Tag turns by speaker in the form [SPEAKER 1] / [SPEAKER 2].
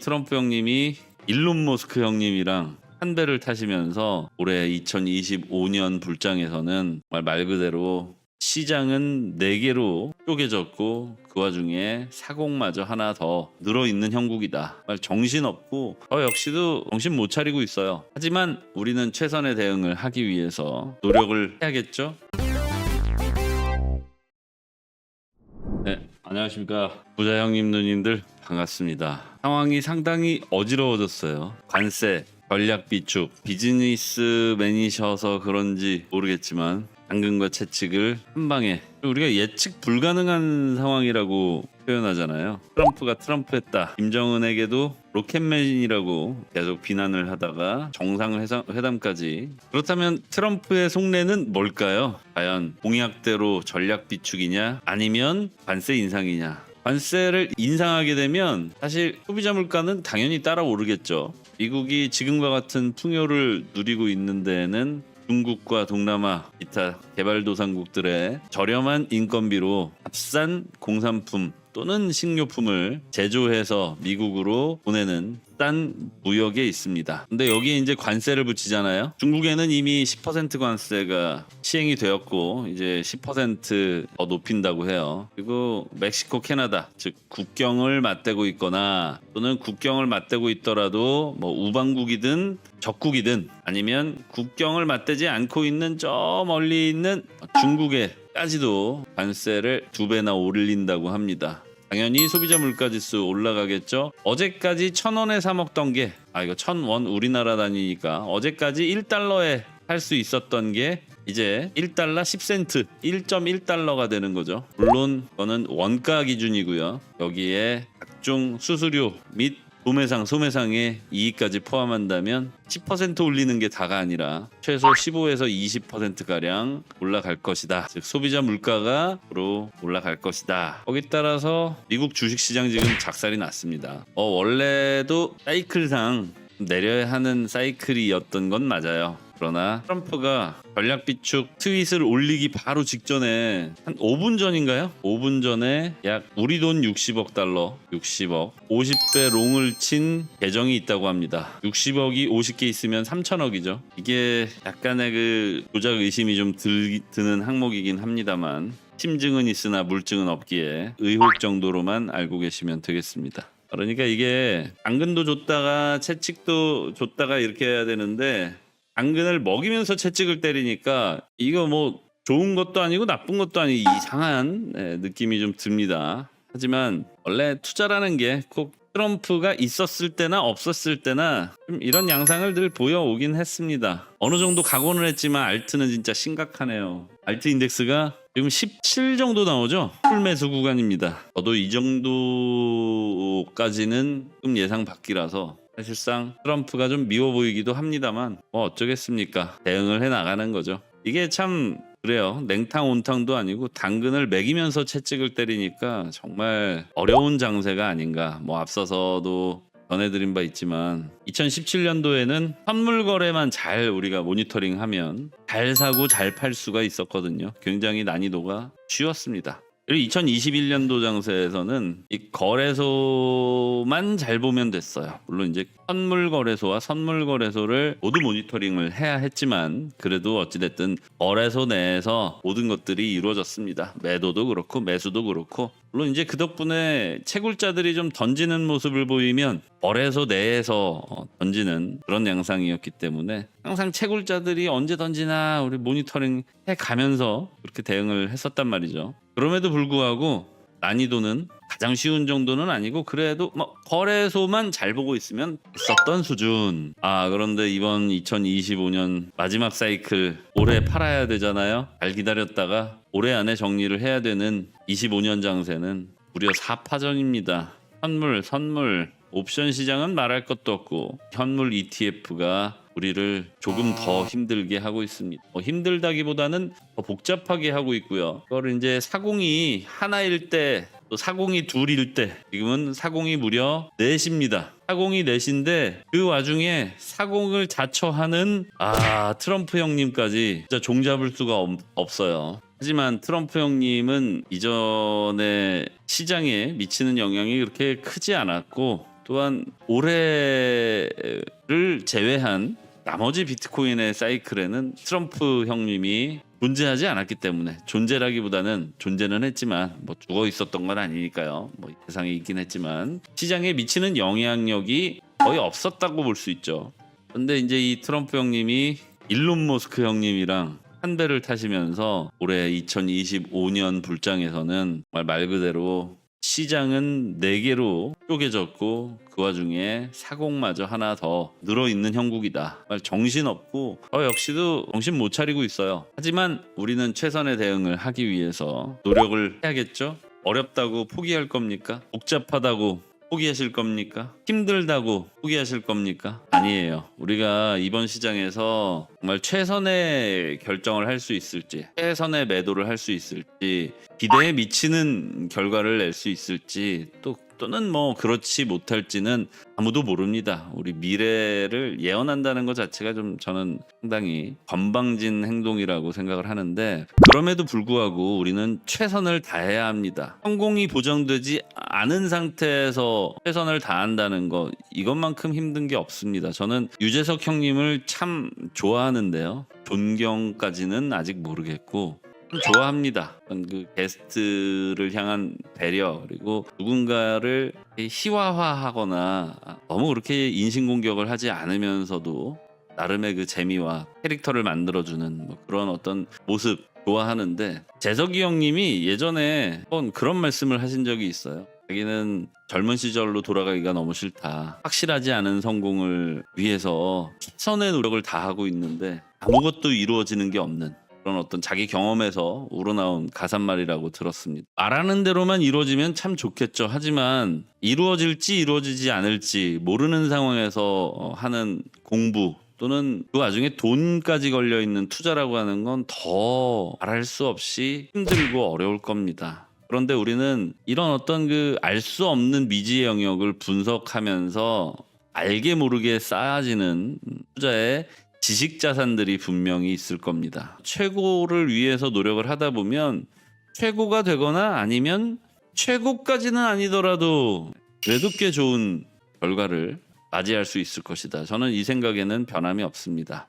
[SPEAKER 1] 트럼프 형님이 일론 머스크 형님이랑 한 배를 타시면서 올해 2025년 불장에서는 정말 말 그대로 시장은 네 개로 쪼개졌고 그 와중에 사공마저 하나 더 늘어 있는 형국이다. 정말 정신 없고 저 역시도 정신 못 차리고 있어요. 하지만 우리는 최선의 대응을 하기 위해서 노력을 해야겠죠. 네, 안녕하십니까 부자 형님 누님들 반갑습니다. 상황이 상당히 어지러워졌어요. 관세, 전략 비축, 비즈니스 맨이셔서 그런지 모르겠지만 당근과 채찍을 한 방에 우리가 예측 불가능한 상황이라고 표현하잖아요. 트럼프가 트럼프했다. 김정은에게도 로켓맨이라고 계속 비난을 하다가 정상회담까지. 그렇다면 트럼프의 속내는 뭘까요? 과연 공약대로 전략 비축이냐 아니면 관세 인상이냐? 관세를 인상하게 되면 사실 소비자 물가는 당연히 따라 오르겠죠. 미국이 지금과 같은 풍요를 누리고 있는 데에는 중국과 동남아 기타 개발도상국들의 저렴한 인건비로 값싼 공산품 또는 식료품을 제조해서 미국으로 보내는 싼 무역에 있습니다. 근데 여기에 이제 관세를 붙이잖아요. 중국에는 이미 10% 관세가 시행이 되었고 이제 10%더 높인다고 해요. 그리고 멕시코, 캐나다 즉 국경을 맞대고 있거나 또는 국경을 맞대고 있더라도 뭐 우방국이든 적국이든 아니면 국경을 맞대지 않고 있는 저 멀리 있는 중국에 까지도 관세를 두 배나 올린다고 합니다. 당연히 소비자 물가지수 올라가겠죠. 어제까지 천 원에 사 먹던 게 아 이거 천 원 우리나라 단위니까 어제까지 1달러에 살수 있었던 게 이제 1달러 10센트 1.1달러가 되는 거죠. 물론 그거는 원가 기준이고요. 여기에 각종 수수료 및 도매상, 소매상의 이익까지 포함한다면 10% 올리는 게 다가 아니라 최소 15에서 20% 가량 올라갈 것이다. 즉 소비자 물가가 앞으로 올라갈 것이다. 거기 따라서 미국 주식 시장 지금 작살이 났습니다. 어, 원래도 사이클상 내려야 하는 사이클이었던 건 맞아요. 그러나 트럼프가 전략 비축 트윗을 올리기 바로 직전에 한 5분 전인가요? 5분 전에 약 우리 돈 60억 달러, 60억, 50배 롱을 친 계정이 있다고 합니다. 60억이 50개 있으면 3천억이죠. 이게 약간의 그 조작 의심이 좀 들, 드는 항목이긴 합니다만 심증은 있으나 물증은 없기에 의혹 정도로만 알고 계시면 되겠습니다. 그러니까 이게 당근도 줬다가 채찍도 줬다가 이렇게 해야 되는데 당근을 먹이면서 채찍을 때리니까 이거 뭐 좋은 것도 아니고 나쁜 것도 아니고 이상한 네, 느낌이 좀 듭니다. 하지만 원래 투자라는 게 꼭 트럼프가 있었을 때나 없었을 때나 좀 이런 양상을 늘 보여오긴 했습니다. 어느 정도 각오는 했지만 알트는 진짜 심각하네요. 알트 인덱스가 지금 17 정도 나오죠? 풀매수 구간입니다. 저도 이 정도까지는 좀 예상 밖이라서 사실상 트럼프가 좀 미워 보이기도 합니다만 뭐 어쩌겠습니까? 대응을 해 나가는 거죠. 이게 참 그래요. 냉탕 온탕도 아니고 당근을 먹이면서 채찍을 때리니까 정말 어려운 장세가 아닌가. 뭐 앞서서도 전해드린 바 있지만 2017년도에는 선물 거래만 잘 우리가 모니터링하면 잘 사고 잘 팔 수가 있었거든요. 굉장히 난이도가 쉬웠습니다 그리고 2021년도 장세에서는 이 거래소만 잘 보면 됐어요. 물론 이제 선물 거래소와 선물 거래소를 모두 모니터링을 해야 했지만 그래도 어찌됐든 거래소 내에서 모든 것들이 이루어졌습니다. 매도도 그렇고 매수도 그렇고 물론 이제 그 덕분에 채굴자들이 좀 던지는 모습을 보이면 거래소 내에서 어, 던지는 그런 양상이었기 때문에 항상 채굴자들이 언제 던지나 우리 모니터링 해 가면서 그렇게 대응을 했었단 말이죠. 그럼에도 불구하고 난이도는 가장 쉬운 정도는 아니고 그래도 뭐 거래소만 잘 보고 있으면 있었던 수준. 아 그런데 이번 2025년 마지막 사이클 올해 팔아야 되잖아요. 잘 기다렸다가 올해 안에 정리를 해야 되는 25년 장세는 무려 4파전입니다. 선물, 선물, 옵션 시장은 말할 것도 없고 현물 ETF가 우리를 조금 더 힘들게 하고 있습니다. 뭐 힘들다기보다는 더 복잡하게 하고 있고요. 그걸 이제 사공이 하나일 때, 또 사공이 둘일 때, 지금은 사공이 무려 넷입니다. 사공이 넷인데 그 와중에 사공을 자처하는 아 트럼프 형님까지 진짜 종잡을 수가 없, 없어요. 하지만 트럼프 형님은 이전에 시장에 미치는 영향이 그렇게 크지 않았고 또한 올해 를 제외한 나머지 비트코인의 사이클에는 트럼프 형님이 존재하지 않았기 때문에 존재라기보다는 존재는 했지만 뭐 죽어 있었던 건 아니니까요. 뭐 세상에 있긴 했지만 시장에 미치는 영향력이 거의 없었다고 볼 수 있죠. 근데 이제 이 트럼프 형님이 일론 머스크 형님이랑 한 배를 타시면서 올해 2025년 불장에서는 정말 말 그대로 시장은 네 개로 쪼개졌고 그 와중에 사공마저 하나 더 늘어 있는 형국이다. 정말 정신 없고 저 역시도 정신 못 차리고 있어요. 하지만 우리는 최선의 대응을 하기 위해서 노력을 해야겠죠. 어렵다고 포기할 겁니까? 복잡하다고 포기하실 겁니까? 힘들다고 포기하실 겁니까? 아니에요. 우리가 이번 시장에서 정말 최선의 결정을 할 수 있을지, 최선의 매도를 할 수 있을지, 기대에 미치는 결과를 낼 수 있을지, 또 또는 뭐 그렇지 못할지는 아무도 모릅니다. 우리 미래를 예언한다는 것 자체가 좀 저는 상당히 건방진 행동이라고 생각을 하는데 그럼에도 불구하고 우리는 최선을 다해야 합니다. 성공이 보장되지 않은 상태에서 최선을 다한다는 것 이것만큼 힘든 게 없습니다. 저는 유재석 형님을 참 좋아하는데요. 존경까지는 아직 모르겠고 좋아합니다. 그 게스트를 향한 배려 그리고 누군가를 희화화하거나 너무 그렇게 인신공격을 하지 않으면서도 나름의 그 재미와 캐릭터를 만들어주는 뭐 그런 어떤 모습 좋아하는데 재석이 형님이 예전에 한번 그런 말씀을 하신 적이 있어요. 자기는 젊은 시절로 돌아가기가 너무 싫다. 확실하지 않은 성공을 위해서 최선의 노력을 다하고 있는데 아무것도 이루어지는 게 없는 그런 어떤 자기 경험에서 우러나온 가사말이라고 들었습니다. 말하는 대로만 이루어지면 참 좋겠죠. 하지만 이루어질지 이루어지지 않을지 모르는 상황에서 어, 하는 공부 또는 그 와중에 돈까지 걸려 있는 투자라고 하는 건 더 말할 수 없이 힘들고 어려울 겁니다. 그런데 우리는 이런 어떤 그 알 수 없는 미지의 영역을 분석하면서 알게 모르게 쌓아지는 투자의 지식 자산들이 분명히 있을 겁니다. 최고를 위해서 노력을 하다 보면 최고가 되거나 아니면 최고까지는 아니더라도 그래도 꽤 좋은 결과를 맞이할 수 있을 것이다. 저는 이 생각에는 변함이 없습니다.